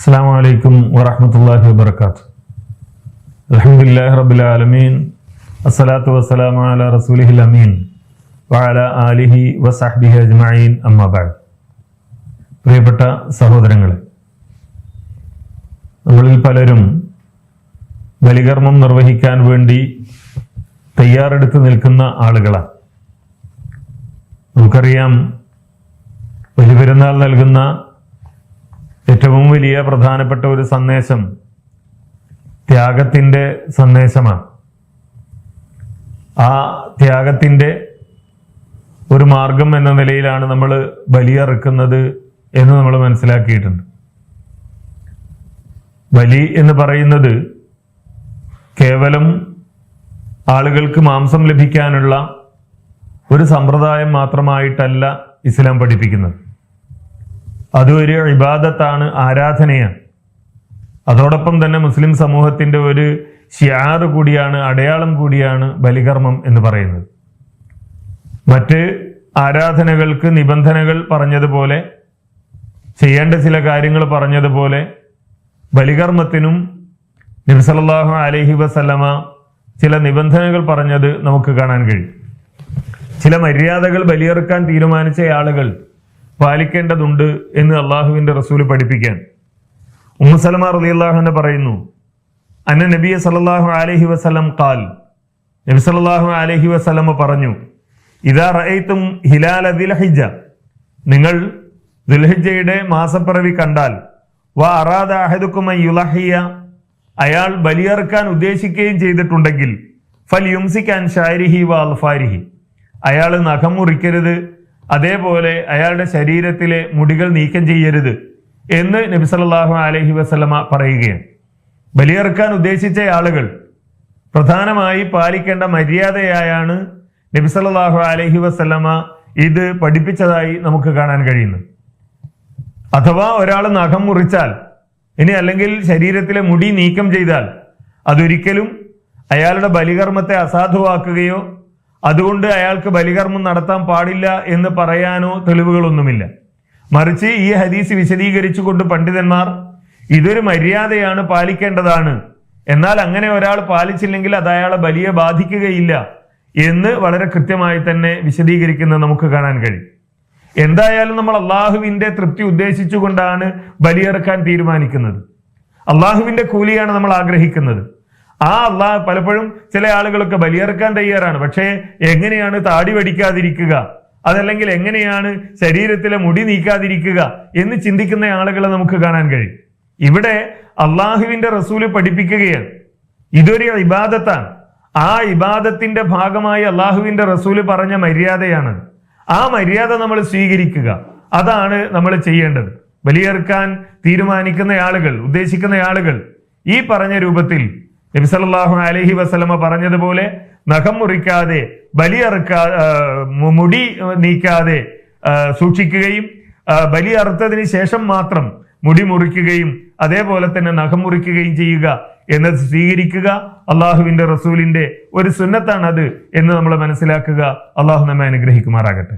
അസ്സാം വലൈക്കും വറഹമത്തല്ലാഹി വബർക്കാത്തു അലഹമുല്ലാഹി റബുൽ ആലമീൻ. അസ്സലാത്തു വസ്സലാമു അല റസൂലിഹിൽ അമീൻ. വഅല ആലിഹി വസഹ്ബിഹി അജ്മഈൻ. അമ്മാ ബഅദ്. പ്രിയപ്പെട്ട സഹോദരങ്ങളെ നമ്മളിൽ പലരും ബലികർമ്മം നിർവഹിക്കാൻ വേണ്ടി തയ്യാറെടുത്ത് നിൽക്കുന്ന ആളുകളാണ്. നമുക്കറിയാം ബലിപെരുന്നാൾ നൽകുന്ന ഏറ്റവും വലിയ പ്രധാനപ്പെട്ട ഒരു സന്ദേശം ത്യാഗത്തിന്റെ സന്ദേശമാണ്. ആ ത്യാഗത്തിന്റെ ഒരു മാർഗം എന്ന നിലയിലാണ് നമ്മൾ ബലിയറുക്കുന്നത് എന്ന് നമ്മൾ മനസ്സിലാക്കിയിട്ടുണ്ട്. ബലി എന്ന് പറയുന്നത് കേവലം ആളുകൾക്ക് മാംസം ലഭിക്കാനുള്ള ഒരു സമ്പ്രദായം മാത്രമായിട്ടല്ല ഇസ്ലാം പഠിപ്പിക്കുന്നത്. അതൊരു ഇബാദത്താണ് ആരാധനയാണ്. അതോടൊപ്പം തന്നെ മുസ്ലിം സമൂഹത്തിന്റെ ഒരു ഷിയാറ് കൂടിയാണ് അടയാളം കൂടിയാണ് ബലികർമ്മം എന്ന് പറയുന്നത്. മറ്റ് ആരാധനകൾക്ക് നിബന്ധനകൾ പറഞ്ഞതുപോലെ ചെയ്യേണ്ട ചില കാര്യങ്ങൾ പറഞ്ഞതുപോലെ ബലികർമ്മത്തിനും നബിസല്ലാഹു അലഹി വസല്ലമ ചില നിബന്ധനകൾ പറഞ്ഞത് നമുക്ക് കാണാൻ കഴിയും. ചില മര്യാദകൾ ബലിയെറുക്കാൻ തീരുമാനിച്ച ആളുകൾ പാലിക്കേണ്ടതുണ്ട് എന്ന് അള്ളാഹുവിന്റെ റസൂൽ പഠിപ്പിക്കാൻ. ഉമ്മുസലമ റലിയല്ലാഹുനെ പറയുന്നു അന്ന നബിയ സല്ലല്ലാഹു അലഹി വസ്ലം കാൽ നബി സല്ലല്ലാഹു അലഹി വസ്ലമ പറഞ്ഞു ഇതാ റഅയ്തും ഹിലാല ദിൽഹിജ്ജ നിങ്ങൾ ദുൽഹിജയുടെ മാസപ്പിറവി കണ്ടാൽ വ അറാദ അഹദുക്കും അൻ യുലഹിയ. അയാൾ ബലിയറുക്കാൻ ഉദ്ദേശിക്കുകയും ചെയ്തിട്ടുണ്ടെങ്കിൽ ഫൽ യുംസിക്കാൻ ഷാരിഹി വ അൽഫാരിഹി. അയാൾ നഖം മുറിക്കരുത് അതേപോലെ അയാളുടെ ശരീരത്തിലെ മുടികൾ നീക്കം ചെയ്യരുത് എന്ന് നബി സല്ലാഹു അലഹി വസല്ലമ പറയുകയാണ്. ബലിയിറക്കാൻ ഉദ്ദേശിച്ച ആളുകൾ പ്രധാനമായി പാലിക്കേണ്ട മര്യാദയായാണ് നബി സല്ലാഹു അലഹി വസല്ലമ ഇത് പഠിപ്പിച്ചതായി നമുക്ക് കാണാൻ കഴിയുന്നു അഥവാ ഒരാൾ നഖം മുറിച്ചാൽ ഇനി അല്ലെങ്കിൽ ശരീരത്തിലെ മുടി നീക്കം ചെയ്താൽ അതൊരിക്കലും അയാളുടെ ബലികർമ്മത്തെ അസാധുവാക്കുകയോ അതുകൊണ്ട് അയാൾക്ക് ബലികർമ്മം നടത്താൻ പാടില്ല എന്ന് പറയാനോ തെളിവുകളൊന്നുമില്ല. മറിച്ച് ഈ ഹദീസ് വിശദീകരിച്ചു കൊണ്ട് പണ്ഡിതന്മാർ ഇതൊരു മര്യാദയാണ് പാലിക്കേണ്ടതാണ്. എന്നാൽ അങ്ങനെ ഒരാൾ പാലിച്ചില്ലെങ്കിൽ അത് അയാളെ ബലിയെ ബാധിക്കുകയില്ല എന്ന് വളരെ കൃത്യമായി തന്നെ വിശദീകരിക്കുന്നത് നമുക്ക് കാണാൻ കഴിയും. എന്തായാലും നമ്മൾ അള്ളാഹുവിന്റെ തൃപ്തി ഉദ്ദേശിച്ചുകൊണ്ടാണ് ബലിയിറക്കാൻ തീരുമാനിക്കുന്നത്. അള്ളാഹുവിന്റെ കൂലിയാണ് നമ്മൾ ആഗ്രഹിക്കുന്നത്. ആ അള്ളാഹ് പലപ്പോഴും ചില ആളുകളൊക്കെ ബലിയിറക്കാൻ തയ്യാറാണ്. പക്ഷേ എങ്ങനെയാണ് താടി വടിക്കാതിരിക്കുക? അതല്ലെങ്കിൽ എങ്ങനെയാണ് ശരീരത്തിലെ മുടി നീക്കാതിരിക്കുക എന്ന് ചിന്തിക്കുന്ന ആളുകളെ നമുക്ക് കാണാൻ കഴിയും. ഇവിടെ അള്ളാഹുവിന്റെ റസൂൽ പഠിപ്പിക്കുകയാണ്. ഇതൊരു ഇബാദത്താണ്. ആ ഇബാദത്തിന്റെ ഭാഗമായി അള്ളാഹുവിന്റെ റസൂൽ പറഞ്ഞ മര്യാദയാണ്. ആ മര്യാദ നമ്മൾ സ്വീകരിക്കുക. അതാണ് നമ്മൾ ചെയ്യേണ്ടത്. ബലിയേർക്കാൻ തീരുമാനിക്കുന്ന ആളുകൾ ഉദ്ദേശിക്കുന്ന ആളുകൾ ഈ പറഞ്ഞ രൂപത്തിൽ നബി അലഹി വസ്ലമ പറഞ്ഞതുപോലെ നഖം മുറിക്കാതെ ബലിയറുക്കാ മുടി നീക്കാതെ സൂക്ഷിക്കുകയും ബലിയറുത്തതിന് ശേഷം മാത്രം മുടി മുറിക്കുകയും അതേപോലെ തന്നെ നഖം മുറിക്കുകയും ചെയ്യുക എന്നത് സ്വീകരിക്കുക. അള്ളാഹുവിന്റെ റസൂലിന്റെ ഒരു സുന്നത്താണ് അത് എന്ന് നമ്മൾ മനസ്സിലാക്കുക. അള്ളാഹു നമ്മെ അനുഗ്രഹിക്കുമാറാകട്ടെ.